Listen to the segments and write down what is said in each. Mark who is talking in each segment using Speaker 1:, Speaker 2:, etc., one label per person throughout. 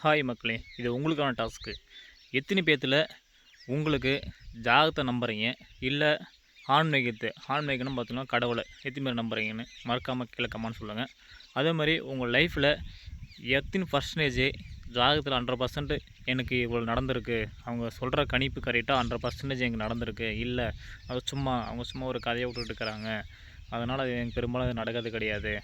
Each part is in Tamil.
Speaker 1: ஹாய் மக்களே இது உங்களுக்கான டாஸ்க்கு எத்தனை பேர்த்தில் உங்களுக்கு ஜாகத்தை நம்புகிறீங்க இல்லை ஆன்மீகத்தை ஆன்மீகம்னு பார்த்தோம்னா கடவுளை எத்தனை பேர் நம்புறீங்கன்னு மறக்காமல் கீழே கமெண்ட் சொல்லுங்கள் அதே மாதிரி உங்கள் லைஃப்பில் எத்தனை பர்சன்டேஜ் ஜாகத்தில் ஹண்ட்ரட் பர்சன்ட் எனக்கு இவ்வளோ நடந்திருக்கு? அவங்க சொல்கிற கணிப்பு கரெக்டாக ஹண்ட்ரட் பர்சன்டேஜ் எனக்கு நடந்திருக்கு. இல்லை அது சும்மா அவங்க சும்மா ஒரு கதையை விட்டுட்டு இருக்கிறாங்க. அதனால் அது எனக்கு பெரும்பாலும் அது நடக்கிறது கிடையாது.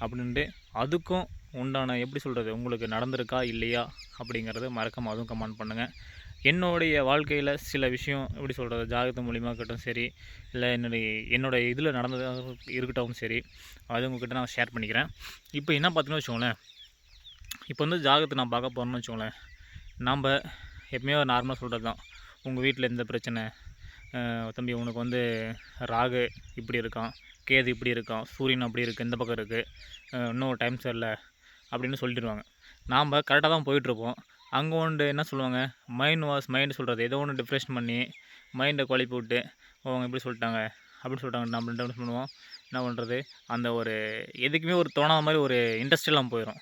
Speaker 1: அப்படின்ட்டு அதுக்கும் உண்டான எப்படி சொல்கிறது உங்களுக்கு நடந்திருக்கா இல்லையா அப்படிங்கிறது மறக்காம அதுவும் கமெண்ட் பண்ணுங்கள் என்னுடைய வாழ்க்கையில் சில விஷயம் எப்படி சொல்கிறது ஜாதகத்து மூலிமா இருக்கட்டும் சரி இல்லை என்னுடைய என்னோடய இதில் நடந்ததாக இருக்கட்டும் சரி அது உங்ககிட்ட நான் ஷேர் பண்ணிக்கிறேன். இப்போ என்ன பார்த்தீங்கன்னு வச்சுக்கோங்களேன் இப்போ வந்து ஜாதகத்தை நான் பார்க்க போகிறோம்னு வச்சுக்கோங்களேன் நாம் எப்பயுமே நார்மலாக சொல்கிறது தான். உங்கள் வீட்டில் எந்த பிரச்சனை? தம்பி உனக்கு வந்து ராகு இப்படி இருக்கான் கேது இப்படி இருக்கான் சூரியன் அப்படி இருக்குது இந்த பக்கம் இருக்குது இன்னும் டைம் சரியில்லை அப்படின்னு சொல்லிடுவாங்க. நாம் கரெக்டாக தான் போயிட்டுருப்போம். அங்கே ஒன்று என்ன சொல்லுவாங்க? மைண்ட் வாஷ் மைண்ட் சொல்கிறது ஏதோ ஒன்று டிப்ரெஷன் பண்ணி மைண்டை குழப்பி விட்டு அவங்க இப்படி சொல்லிட்டாங்க அப்படின்னு சொல்லிட்டாங்க. நம்ம என்ன பண்ணுவோம். என்ன பண்ணுறது அந்த ஒரு எதுக்குமே ஒரு தோணாத மாதிரி ஒரு இன்ட்ரெஸ்ட் எல்லாம் போயிடும்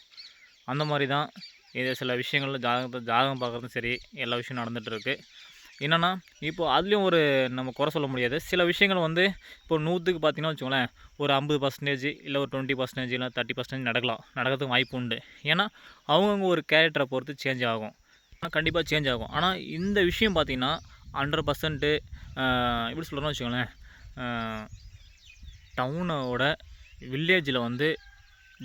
Speaker 1: அந்த மாதிரி தான். இது சில விஷயங்களில் ஜாதகத்தை ஜாதகம் பார்க்குறதும் சரி எல்லா விஷயம் நடந்துகிட்ருக்கு என்னென்னா இப்போ அதுலேயும் ஒரு நம்ம குறை சொல்ல முடியாது. சில விஷயங்கள் வந்து இப்போ நூற்றுக்கு பார்த்தீங்கன்னா வச்சுக்கோங்களேன் ஒரு ஐம்பது பர்சன்டேஜ் இல்லை ஒரு டுவெண்ட்டி பர்சன்டேஜ் இல்லை தேர்ட்டி பர்சன்டேஜ் நடக்கலாம். நடக்கிறதுக்கு வாய்ப்பு உண்டு. ஏன்னா அவங்கவுங்க ஒரு கேரக்டரை பொறுத்து சேஞ்ச் ஆகும். ஆனால் கண்டிப்பாக சேஞ்ச் ஆகும். ஆனால் இந்த விஷயம் பார்த்தீங்கன்னா ஹண்ட்ரட் பர்சன்ட்டு எப்படி சொல்கிறோன்னு வச்சுக்கோங்களேன் டவுனோட வில்லேஜில் வந்து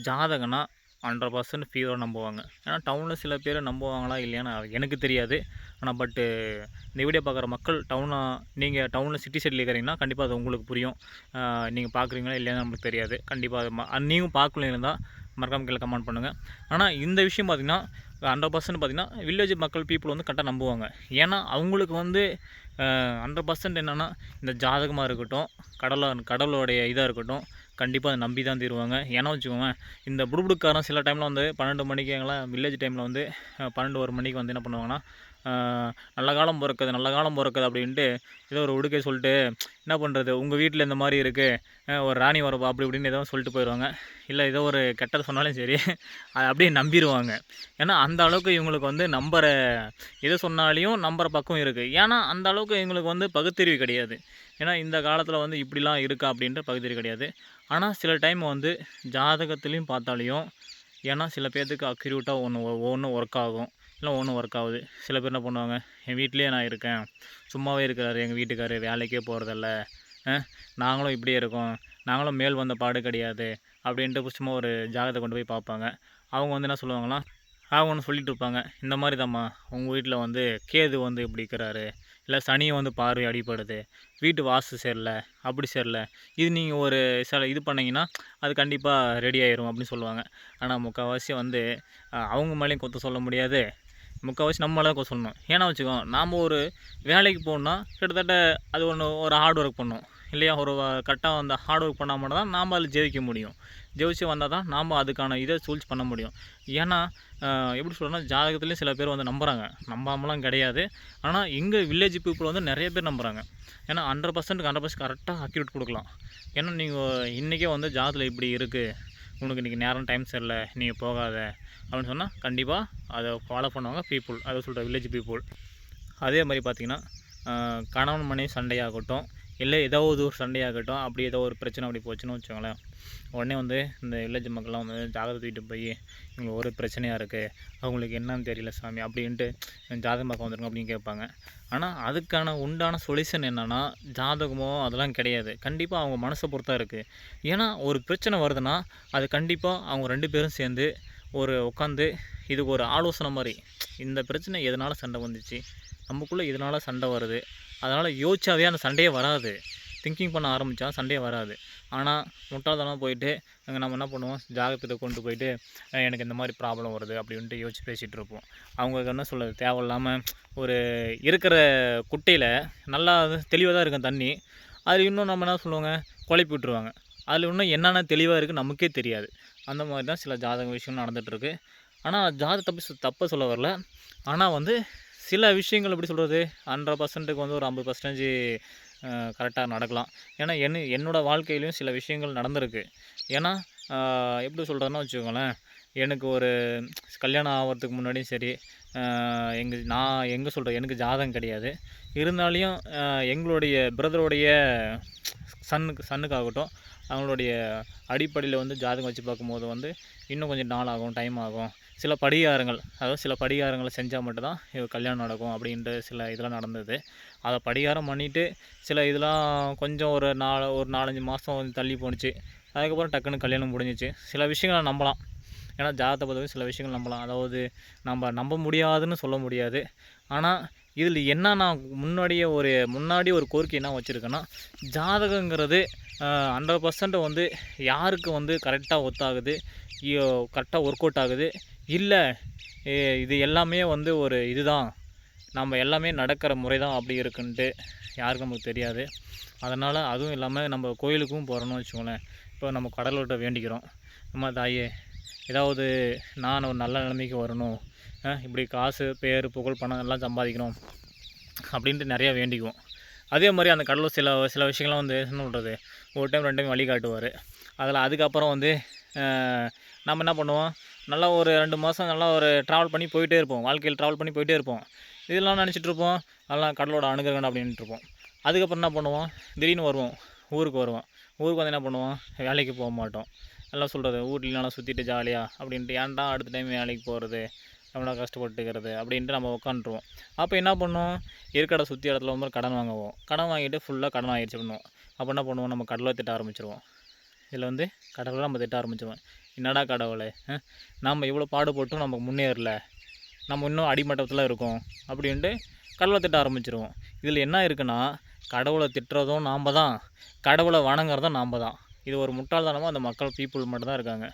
Speaker 1: ஜாதகனா ஹண்ட்ரட் பர்சன்ட் ஃபீவராக நம்புவாங்க. ஏன்னா டவுனில் சில பேர் நம்புவாங்களா இல்லையான்னு எனக்கு தெரியாது. ஆனால் பட்டு இந்த வீடியோ பார்க்குற மக்கள் டவுனாக நீங்கள் டவுனில் சிட்டி சைடில் இருக்கிறீங்கன்னா கண்டிப்பாக அது உங்களுக்கு புரியும். நீங்கள் பார்க்குறீங்களா இல்லையான்னு நம்மளுக்கு தெரியாது. கண்டிப்பாக அது ம- அது நீங்கள் பார்க்கலன்னு மறக்காம கீழே கமெண்ட் பண்ணுங்கள் ஆனால் இந்த விஷயம் பார்த்திங்கன்னா ஹண்ட்ரட் பர்சன்ட் பார்த்திங்கன்னா வில்லேஜ் மக்கள் பீப்புள் வந்து கரெக்டாக நம்புவாங்க. ஏன்னா அவங்களுக்கு வந்து ஹண்ட்ரட் பர்சன்ட் என்னென்னா இந்த ஜாதகமாக இருக்கட்டும் கடலை கடவுளோடைய இதாக இருக்கட்டும் கண்டிப்பாக அதை நம்பி தான் தீருவாங்க. ஏன்னா வச்சுக்கோங்க இந்த புடுபுடுக்காரன் சில டைமில் வந்து பன்னெண்டு மணிக்கு எங்கெல்லாம் வில்லேஜ் டைமில் வந்து பன்னெண்டு ஒரு மணிக்கு வந்து என்ன பண்ணுவாங்கன்னா நல்ல காலம் பிறக்குது நல்ல காலம் பிறக்குது அப்படின்ட்டு ஏதோ ஒரு உடுக்கை சொல்லிட்டு என்ன பண்ணுறது உங்கள் வீட்டில் இந்த மாதிரி இருக்குது ஒரு ராணி வரப்பா அப்படி இப்படின்னு ஏதோ சொல்லிட்டு போயிடுவாங்க. இல்லை ஏதோ ஒரு கெட்டது சொன்னாலும் சரி அதை அப்படியே நம்பிடுவாங்க ஏன்னா அந்த அளவுக்கு இவங்களுக்கு வந்து நம்புற எது சொன்னாலையும் நம்புற பக்கம் இருக்குது ஏன்னா அந்த அளவுக்கு இவங்களுக்கு வந்து பகுத்தறிவு கிடையாது. ஏன்னா இந்த காலத்தில் வந்து இப்படிலாம் இருக்கா அப்படின்ற பகுத்தறிவு கிடையாது. ஆனால் சில டைம் வந்து ஜாதகத்துலேயும் பார்த்தாலையும் ஏன்னா சில பேர்த்துக்கு அக்யூரேட்டாக ஒன்று ஒன்று ஒர்க் ஆகும். இல்லை ஒன்றும் ஒர்க் ஆகுது. சில பேர் என்ன பண்ணுவாங்க என் வீட்டிலேயே நான் இருக்கேன். சும்மாவே இருக்கிறாரு எங்கள் வீட்டுக்காரர் வேலைக்கே போகிறதில்ல நாங்களும் இப்படியே இருக்கோம். நாங்களும் மேல் வந்த பாடு கிடையாது அப்படின்ட்டு சும்மா ஒரு ஜாகத்தை கொண்டு போய் பார்ப்பாங்க. அவங்க வந்து என்ன சொல்லுவாங்களாம் அவங்க ஒன்று சொல்லிட்டு இருப்பாங்க இந்த மாதிரி தாம்மா உங்கள் வீட்டில் வந்து கேது வந்து இப்படி இருக்கிறாரு. இல்லை சனியை வந்து பார்வை அடிப்படுது வீட்டு வாசு சரியில்லை அப்படி சரியில்லை இது நீங்கள் ஒரு சில இது பண்ணிங்கன்னா அது கண்டிப்பாக ரெடி ஆயிரும் அப்படின்னு சொல்லுவாங்க. ஆனால் முக்கால்வாசி வந்து அவங்க மேலேயும் கொத்த சொல்ல முடியாது. முக்கால்வாசி நம்ம மேலே சொல்லணும். ஏன்னா வச்சுக்கோ நாம் ஒரு வேலைக்கு போகணுன்னா கிட்டத்தட்ட அது ஒன்று ஒரு ஹார்ட் ஒர்க் பண்ணும். இல்லையா? ஒரு கரெக்டாக அந்த ஹார்ட் ஒர்க் பண்ணால் மட்டும் தான் நாம் அதில் ஜெயிக்க முடியும். ஜெயிச்சு வந்தால் தான் நாம் அதுக்கான இதை சூழ்ச்சி பண்ண முடியும். ஏன்னா எப்படி சொல்கிறேன்னா ஜாதகத்துலேயும் சில பேர் வந்து நம்புகிறாங்க நம்பாமலாம் கிடையாது. ஆனால் எங்கள் வில்லேஜ் பீப்புள் வந்து நிறைய பேர் நம்புகிறாங்க ஏன்னா ஹண்ட்ரட் பர்சன்ட் ஹண்ட்ரட் பர்சன்ட் கரெக்டாக அக்யூரேட் கொடுக்கலாம். ஏன்னா நீங்கள் இன்றைக்கே வந்து ஜாதகத்தில் இப்படி இருக்குது உனக்கு இன்றைக்கி நேரம் டைம் சரியில்லை நீங்கள் போகாத அப்படின்னு சொன்னால் கண்டிப்பாக அதை ஃபாலோ பண்ணுவாங்க பீப்புள் அதை சொல்கிற வில்லேஜ் பீப்புள் அதே மாதிரி பார்த்திங்கன்னா கணவன் மனைவி சண்டையாகட்டும் இல்லை ஏதாவது ஒரு சண்டையாகட்டும் அப்படி ஏதோ ஒரு பிரச்சனை அப்படி போச்சுன்னு வச்சுக்கோங்களேன். உடனே வந்து இந்த வில்லேஜ் மக்கள்லாம் வந்து ஜாதகம் தூக்கிட்டு போய் இவங்களுக்கு ஒரு பிரச்சனையாக இருக்குது அவங்களுக்கு என்னன்னு தெரியல சாமி அப்படின்ட்டு ஜாதகம் பார்க்க வந்துருங்க அப்படின்னு கேட்பாங்க. ஆனால் அதுக்கான உண்டான சொல்யூஷன் என்னென்னா ஜாதகமோ அதெல்லாம் கிடையாது. கண்டிப்பாக அவங்க மனசை பொறுத்தா இருக்குது ஏன்னா ஒரு பிரச்சனை வருதுன்னா அது கண்டிப்பாக அவங்க ரெண்டு பேரும் சேர்ந்து ஒரு உட்காந்து இதுக்கு ஒரு ஆலோசனை மாதிரி. இந்த பிரச்சனை எதனால் சண்டை வந்துச்சு? நமக்குள்ளே இதனால் சண்டை வருது? அதனால் யோசிச்சாவே அந்த சண்டையே வராது. திங்கிங் பண்ண ஆரம்பித்தா சண்டையே வராது. ஆனால் முட்டாள்தனமாக போயிட்டு அங்கே நம்ம என்ன பண்ணுவோம்? ஜாதகத்தை கொண்டு போயிட்டு எனக்கு இந்த மாதிரி ப்ராப்ளம் வருது அப்படின்ட்டு யோசிச்சு பேசிகிட்டு இருப்போம். அவங்களுக்கு என்ன சொல்லுது தேவையில்லாமல் ஒரு இருக்கிற குட்டையில் நல்லா தெளிவாக தான் இருக்கும் தண்ணி. அது இன்னும் நம்ம என்ன சொல்லுவாங்க? குழப்பி விட்டுருவாங்க. அதில் இன்னும் என்னென்ன தெளிவாக இருக்குது நமக்கே தெரியாது. அந்த மாதிரி தான் சில ஜாதக விஷயம் நடந்துகிட்ருக்கு ஆனால் ஜாதி தப்பு தப்பை சொல்ல வரல. ஆனால் வந்து சில விஷயங்கள் எப்படி சொல்கிறது ஹண்ட்ரட் பர்சன்ட்டுக்கு வந்து ஒரு ஐம்பது பர்சன்டேஜ் கரெக்டாக நடக்கலாம். ஏன்னா என் என்னோடய வாழ்க்கையிலையும் சில விஷயங்கள் நடந்திருக்கு. ஏன்னா எப்படி சொல்கிறதுன்னா வச்சுக்கோங்களேன். எனக்கு ஒரு கல்யாணம் ஆகிறதுக்கு முன்னாடியும் சரி எங்கள் நான் எங்கே சொல்கிறேன் எனக்கு ஜாதகம் கிடையாது. இருந்தாலையும் எங்களுடைய பிரதருடைய சன்னுக்கு சன்னுக்காகட்டும் அவங்களுடைய அடிப்படையில் வந்து ஜாதகம் வச்சு பார்க்கும்போது வந்து இன்னும் கொஞ்சம் நாள் ஆகும் டைம் ஆகும். சில படிகாரங்கள் அதாவது சில படிகாரங்களை செஞ்சால் மட்டும்தான் இது கல்யாணம் நடக்கும் அப்படின்ற சில இதெல்லாம் நடந்தது. அதை படிகாரம் பண்ணிவிட்டு சில இதெல்லாம் கொஞ்சம் ஒரு நாலு ஒரு நாலஞ்சு மாதம் வந்து தள்ளி போணுச்சு. அதுக்கப்புறம் டக்குன்னு கல்யாணம் முடிஞ்சிச்சு. சில விஷயங்களை நம்பலாம். ஏன்னா ஜாதகத்தை பொறுத்தவரை சில விஷயங்கள் நம்பலாம். அதாவது நம்ம நம்ப முடியாதுன்னு சொல்ல முடியாது. ஆனால் இதில் என்ன நான் முன்னாடியே ஒரு முன்னாடி ஒரு கோரிக்கை என்ன வச்சுருக்கேன்னா ஜாதகங்கிறது ஹண்ட்ரட் பர்சன்ட் வந்து யாருக்கு வந்து கரெக்டாக ஒத்தாகுது கரெக்டாக ஒர்க் அவுட் ஆகுது இல்லை இது எல்லாமே வந்து ஒரு இதுதான். நம்ம எல்லாமே நடக்கிற முறை தான் அப்படி இருக்குன்ட்டு யாருக்கும் நமக்கு தெரியாது. அதனால் அதுவும் இல்லாமல் நம்ம கோயிலுக்கும் போகிறோன்னு வச்சுக்கோங்களேன். இப்போ நம்ம கடலோட்ட வேண்டிக்கிறோம். நம்ம தாயே ஏதாவது நான் ஒரு நல்ல நிலைமைக்கு வரணும். இப்படி காசு பேர் புகழ் பணம் எல்லாம் சம்பாதிக்கணும் அப்படின்ட்டு நிறையா வேண்டிக்குவோம். அதே மாதிரி அந்த கடலூர் சில சில விஷயங்கள்லாம் வந்து என்ன சொல்கிறது ஒரு டைம் ரெண்டு டைம் வழி காட்டுவார். அதில் அதுக்கப்புறம் வந்து நம்ம என்ன பண்ணுவோம்? நல்லா ஒரு ரெண்டு மாதம் நல்லா ஒரு ட்ராவல் பண்ணி போயிட்டே இருப்போம். வாழ்க்கையில் ட்ராவல் பண்ணி போயிட்டே இருப்போம். இதெல்லாம் நினச்சிட்டு இருப்போம். அதெல்லாம் கடலோட அனுகிரகம் அப்படின்ட்டு இருப்போம். அதுக்கப்புறம் என்ன பண்ணுவோம்? திடீர்னு வருவோம். ஊருக்கு வருவோம். ஊருக்கு வந்து என்ன பண்ணுவோம்? வேலைக்கு போக மாட்டோம். எல்லாம் சொல்கிறது வீட்ல நல்லா சுற்றிட்டு ஜாலியாக அப்படின்ட்டு. ஏன்டா அடுத்த டைம் வேலைக்கு போகிறது நம்மளா கஷ்டப்பட்டுக்கிறது அப்படின்ட்டு நம்ம உட்காந்துருவோம் அப்போ என்ன பண்ணுவோம்? இருக்கடை சுற்றி இடத்துல வந்து கடன் வாங்குவோம். கடன் வாங்கிட்டு ஃபுல்லாக கடன் ஆகிடுச்சு பண்ணுவோம் அப்போ என்ன பண்ணுவோம்? நம்ம கடலை திட்ட ஆரம்பிச்சிருவோம். இதில் வந்து கடவுளை நம்ம திட்ட ஆரம்பிச்சிடுவேன் என்னடா கடவுளை? நம்ம இவ்வளோ பாடுபட்டும் நமக்கு முன்னேறல. நம்ம இன்னும் அடிமட்டத்தில் இருக்கோம் அப்படின்ட்டு கடவுளை திட்ட ஆரம்பிச்சிருவோம். இதில் என்ன இருக்குன்னா கடவுளை திட்டுறதும் நாம் தான். கடவுளை வணங்குறதும் நாம் தான். இது ஒரு முட்டாள்தனமாக அந்த மக்கள் பீப்புள் மட்டும்தான் இருக்காங்க.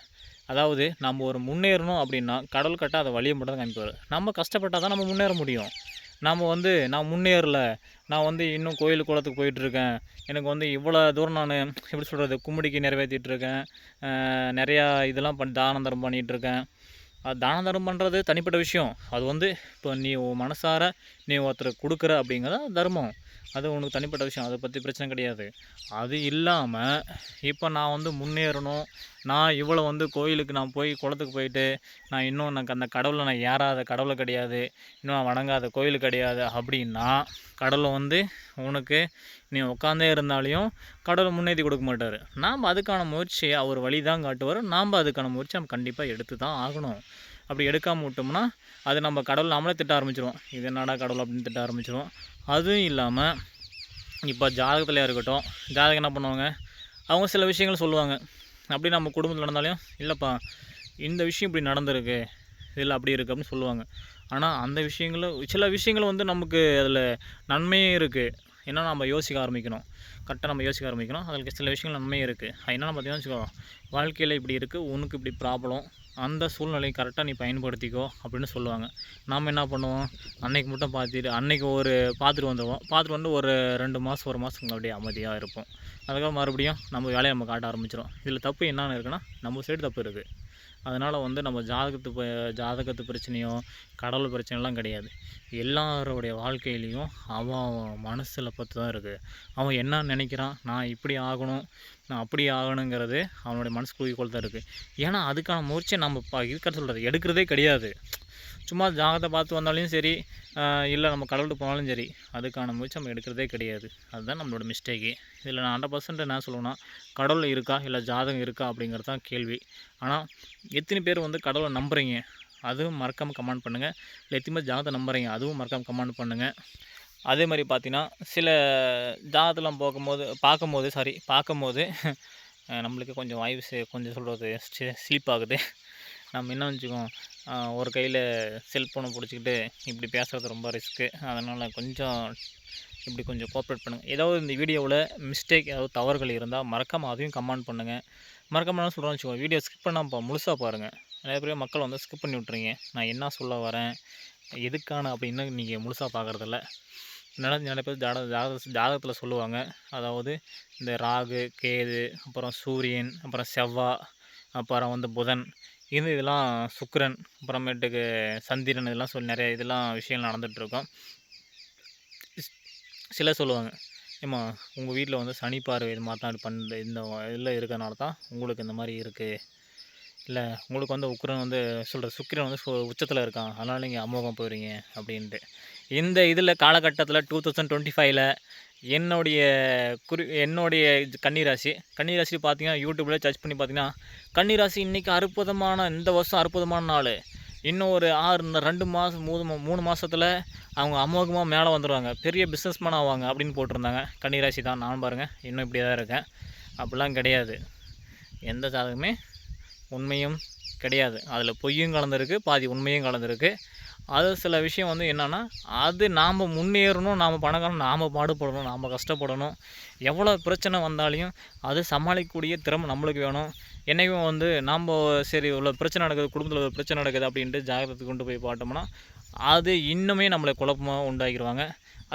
Speaker 1: அதாவது நம்ம ஒரு முன்னேறணும் அப்படின்னா கடவுள் கட்ட அதை வழியை மட்டும் தான் காமிப்பார். நம்ம கஷ்டப்பட்டால் தான் நம்ம முன்னேற முடியும். நாம் வந்து நான் முன்னேறல. நான் வந்து இன்னும் கோயில் குளத்துக்கு போயிட்டுருக்கேன். எனக்கு வந்து இவ்வளோ தூரம் நான் எப்படி சொல்கிறது கும்மிடிக்கு நிறைவேற்றிட்டு இருக்கேன் நிறையா இதெல்லாம் பண் தானம் தரம் பண்ணிகிட்ருக்கேன் அது தானம் தரம் பண்ணுறது தனிப்பட்ட விஷயம். அது வந்து இப்போ நீ உன் மனசார நீ ஒருத்தருக்கு கொடுக்குற அப்படிங்கிறத தர்மம். அது உனக்கு தனிப்பட்ட விஷயம். அதை பற்றி பிரச்சனை கிடையாது. அது இல்லாமல் இப்போ நான் வந்து முன்னேறணும். நான் இவ்வளோ வந்து கோயிலுக்கு நான் போய் குளத்துக்கு போயிட்டு நான் இன்னும் எனக்கு அந்த கடவுளை நான் ஏறாத கடவுளை கிடையாது. இன்னும் நான் வணங்காத கோயில் கிடையாது. அப்படின்னா கடவுளை வந்து உனக்கு நீ உட்காந்தே இருந்தாலையும் கடவுளை முன்னேற்றி கொடுக்க மாட்டார். நாம் அதுக்கான முயற்சியை அவர் வழி தான் காட்டுவார். நாம் அதுக்கான முயற்சி நம்ம கண்டிப்பாக எடுத்து தான் ஆகணும். அப்படி எடுக்காமல் விட்டோம்னா அது நம்ம கடவுள் நம்மளே திட்ட ஆரம்பிச்சிருவோம். இது என்னடா கடவுள் அப்படின்னு திட்ட ஆரம்பிச்சிருவோம். அதுவும் இல்லாமல் இப்போ ஜாதகத்தில் இருக்கட்டும் ஜாதகம் என்ன பண்ணுவாங்க? அவங்க சில விஷயங்கள் சொல்லுவாங்க. அப்படி நம்ம குடும்பத்தில் நடந்தாலையும் இல்லைப்பா இந்த விஷயம் இப்படி நடந்திருக்கு. இதில் அப்படி இருக்குது அப்படின்னு சொல்லுவாங்க. ஆனால் அந்த விஷயங்களும் சில விஷயங்கள் வந்து நமக்கு அதில் நன்மையும் இருக்குது ஏன்னா நம்ம யோசிக்க ஆரம்பிக்கணும். கரெக்டாக நம்ம யோசிக்க ஆரம்பிக்கணும். அதில் சில விஷயங்கள் நன்மையும் இருக்குது அது என்னென்னு பார்த்தீங்கன்னா வச்சுக்கோ வாழ்க்கையில் இப்படி இருக்குது உனக்கு இப்படி ப்ராப்ளம் அந்த சூழ்நிலையை கரெக்டாக நீ பயன்படுத்திக்கோ அப்படின்னு சொல்லுவாங்க. நாம் என்ன பண்ணுவோம்? அன்னைக்கு மட்டும் பார்த்துட்டு அன்னைக்கு ஒரு பார்த்துட்டு வந்துடுவோம் பார்த்துட்டு வந்து ஒரு ரெண்டு மாதம் ஒரு மாதம் அப்படியே அமைதியாக இருப்போம். அதுக்கப்புறம் மறுபடியும் நம்ம வேலையை நம்ம காட்ட ஆரம்பிச்சிடும் இதில் தப்பு என்னென்னு இருக்குன்னா நம்ம சைடு தப்பு இருக்குது அதனால் வந்து நம்ம ஜாதகத்து ஜாதகத்து பிரச்சனையோ கடவுள் பிரச்சனைலாம் கிடையாது. எல்லாருடைய வாழ்க்கையிலையும் அவன் அவன் மனசில் பற்றி தான் இருக்குது அவன் என்ன நினைக்கிறான்? நான் இப்படி ஆகணும் நான் அப்படி ஆகணுங்கிறது அவனுடைய மனசுக்குள்ள தான் இருக்குது ஏன்னா அதுக்கான முயற்சியை நம்ம இப்போ இருக்க சொல்கிறது எடுக்கிறதே கிடையாது. சும்மா ஜாதகத்தை பார்த்து வந்தாலையும் சரி இல்லை நம்ம கடவுள்கிட்ட போனாலும் சரி அதுக்கான முயற்சி நம்ம எடுக்கிறதே கிடையாது. அதுதான் நம்மளோட மிஸ்டேக்கு இதில் நான் ஹண்ட்ரட் பர்சன்ட் என்ன சொல்லுவேன்னா கடவுள் இருக்கா இல்லை ஜாதகம் இருக்கா அப்படிங்கிறது தான் கேள்வி. ஆனால் எத்தனை பேர் வந்து கடவுளை நம்புகிறீங்க அதுவும் மறக்காமல் கமெண்ட் பண்ணுங்கள் இல்லை எத்தனை பேர் ஜாதகத்தை நம்புறீங்க? அதுவும் மறக்காமல் கமெண்ட் பண்ணுங்கள் அதே மாதிரி பார்த்தீங்கன்னா சில ஜாதகத்தெல்லாம் பார்க்கும்போது பார்க்கும்போது சாரி பார்க்கும்போது நம்மளுக்கு கொஞ்சம் வாய்ஸ் கொஞ்சம் சொல்கிறது ஸ்லீப் ஆகுது. நம்ம என்ன வச்சுக்கோம் ஒரு கையில் செல்ஃபோனை பிடிச்சிக்கிட்டு இப்படி பேசுகிறது ரொம்ப ரிஸ்க்கு அதனால் கொஞ்சம் இப்படி கொஞ்சம் கோஆப்ரேட் பண்ணுங்கள் ஏதாவது இந்த வீடியோவில் மிஸ்டேக் ஏதாவது தவறுகள் இருந்தால் மறக்காமல் அதையும் கமெண்ட் பண்ணுங்கள் மறக்காமல் என்ன சொல்கிறேன்னு வச்சுக்கோங்க வீடியோ ஸ்கிப் பண்ணாமல் பா முழுசாக பாருங்கள் நிறைய பேர் மக்கள் வந்து ஸ்கிப் பண்ணி விட்றீங்க நான் என்ன சொல்ல வரேன் எதுக்கான அப்படின்னு நீங்கள் முழுசாக பார்க்குறதில்ல நிறைய நிறைய பேர் ஜாத ஜாத ஜாதகத்தில் சொல்லுவாங்க. அதாவது இந்த ராகு கேது அப்புறம் சூரியன் அப்புறம் செவ்வாய் அப்புறம் வந்து புதன் இது இதெல்லாம் சுக்கிரன் அப்புறமேட்டுக்கு சந்திரன் இதெல்லாம் சொல்லி நிறைய இதெல்லாம் விஷயங்கள் நடந்துகிட்ருக்கோம். சிலர் சொல்லுவாங்க. ஏம்மா உங்கள் வீட்டில் வந்து சனி பார்வை இது மாதிரி தான் பண்ண இந்த இதில் இருக்கிறனால தான் உங்களுக்கு இந்த மாதிரி இருக்குது இல்லை உங்களுக்கு வந்து உக்ரன் வந்து சொல்கிற சுக்கிரன் வந்து உச்சத்தில் இருக்கான். அதனால் நீங்கள் அமோகம் போயிடுறீங்க அப்படின்ட்டு. இந்த இதில் காலகட்டத்தில் டூ தௌசண்ட் டுவெண்ட்டி ஃபைவ்ல என்னுடைய குறி என்னுடைய இது கன்னிராசி கன்னிராசி பார்த்தீங்கன்னா யூடியூப்பில் சர்ச் பண்ணி பார்த்தீங்கன்னா கன்னிராசி இன்றைக்கி அற்புதமான இந்த வருஷம் அற்புதமான நாள். இன்னும் ஒரு ஆறு இந்த ரெண்டு மாதம் மூணு மா- மூணு மாதத்தில் அவங்க அமோகமாக மேலே வந்துடுவாங்க பெரிய பிஸ்னஸ்மேன் ஆவாங்க அப்படின்னு போட்டிருந்தாங்க. கன்னிராசி தான். நான் பாருங்கள் இன்னும் இப்படியே தான் இருக்கேன். அப்படிலாம் கிடையாது. எந்த ஜாதகமே உண்மையும் கிடையாது. அதில் பொய்யும் கலந்துருக்கு பாதி உண்மையும் கலந்துருக்கு. அது சில விஷயம் வந்து என்னென்னா அது நாம் முன்னேறணும் நாம் பணக்காரன் நாம் பாடுபடணும் நாம் கஷ்டப்படணும். எவ்வளோ பிரச்சனை வந்தாலையும் அது சமாளிக்கக்கூடிய திறமை நம்மளுக்கு வேணும். என்றைக்கும் வந்து நாம் சரி இவ்வளோ பிரச்சனை நடக்குது குடும்பத்தில் ஒரு பிரச்சனை நடக்குது அப்படின்ட்டு ஜாகிரதை கொண்டு போய் பார்த்தோம்னா அது இன்னுமே நம்மளை குழப்பமாக உண்டாக்கிடுவாங்க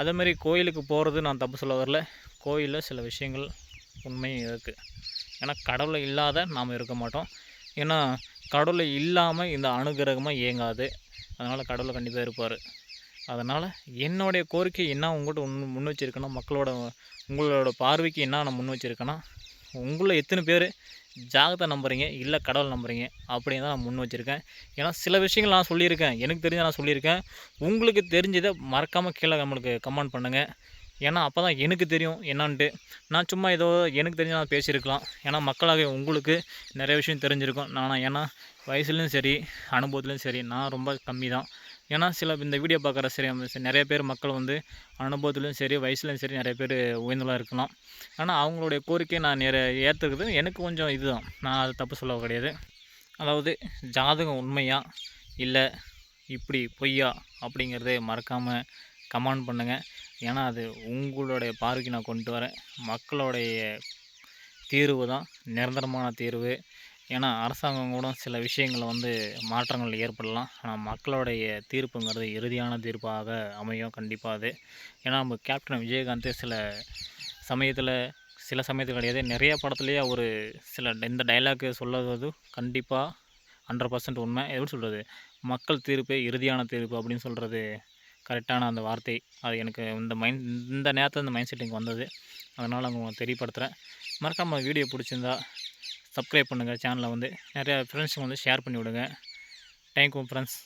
Speaker 1: அதேமாதிரி கோயிலுக்கு போகிறது நான் தப்பு சொல்ல வரல. கோயிலில் சில விஷயங்கள் உண்மையும் இருக்குது ஏன்னா கடவுளை இல்லாத நாம் இருக்க மாட்டோம். ஏன்னா கடவுளை இல்லாமல் இந்த அனுகிரகமாக இயங்காது. அதனால் கடவுளை கண்டிப்பாக இருப்பார். அதனால் என்னுடைய கோரிக்கை என்ன உங்கள்கிட்ட முன் முன் வச்சுருக்கேன்னா மக்களோட உங்களோட பார்வைக்கு என்ன நான் முன் வச்சுருக்கேன்னா உங்களை எத்தனை பேர் ஜாகத்தை நம்புகிறீங்க இல்லை கடவுள் நம்புகிறீங்க அப்படின்னு தான் நான் முன் வச்சுருக்கேன். ஏன்னா சில விஷயங்கள் நான் சொல்லியிருக்கேன். எனக்கு தெரிஞ்ச நான் சொல்லியிருக்கேன். உங்களுக்கு தெரிஞ்சதை மறக்காமல் கீழே நம்மளுக்கு கமெண்ட் பண்ணுங்கள் ஏன்னா அப்போ தான் எனக்கு தெரியும் என்னான்ட்டு. நான் சும்மா ஏதோ எனக்கு தெரிஞ்ச நான் பேசியிருக்கலாம். ஏன்னா மக்களாக உங்களுக்கு நிறைய விஷயம் தெரிஞ்சிருக்கும். நான் ஏன்னா வயசுலேயும் சரி அனுபவத்துலேயும் சரி நான் ரொம்ப கம்மி தான் ஏன்னா சில இந்த வீடியோ பார்க்குற சரி நிறைய பேர் மக்கள் வந்து அனுபவத்துலேயும் சரி வயசுலேயும் சரி நிறைய பேர் உயர்ந்தலாம் இருக்கலாம். ஆனால் அவங்களுடைய கோரிக்கையை நான் நிறைய ஏற்றுக்கிறது எனக்கு கொஞ்சம் இதுதான். நான் அது தப்பு சொல்ல கிடையாது. அதாவது ஜாதகம் உண்மையா? இல்லை இப்படி பொய்யா? அப்படிங்கிறத மறக்காமல் கமெண்ட் பண்ணுங்கள் ஏன்னா அது உங்களுடைய பார்வைக்கு நான் கொண்டு வரேன். மக்களுடைய தீர்வு தான் நிரந்தரமான தீர்வு. ஏன்னா அரசாங்கம் கூட சில விஷயங்களில் வந்து மாற்றங்கள் ஏற்படலாம். ஆனால் மக்களுடைய தீர்ப்புங்கிறது இறுதியான தீர்ப்பாக அமையும் கண்டிப்பாக அது. ஏன்னா நம்ம கேப்டன் விஜயகாந்த் சில சமயத்தில் சில சமயத்தில் கிடையாது. நிறைய படத்துலேயே ஒரு சில இந்த டைலாக்கு சொல்லுவது கண்டிப்பாக ஹண்ட்ரட் பர்சன்ட் உண்மை. எப்படி சொல்கிறது மக்கள் தீர்ப்பே இறுதியான தீர்ப்பு அப்படின்னு சொல்கிறது கரெக்டான அந்த வார்த்தை அது எனக்கு இந்த மைண்ட் இந்த நேரத்தில் இந்த மைண்ட் செட் எனக்கு வந்தது. அதனால் அவங்க தெரியப்படுத்துகிறேன் மறக்காமல் வீடியோ பிடிச்சிருந்தா சப்ஸ்கிரைப் பண்ணுங்கள் சேனலை வந்து நிறையா ஃப்ரெண்ட்ஸுங்க வந்து ஷேர் பண்ணி விடுங்க தேங்க்யூ ஃப்ரெண்ட்ஸ்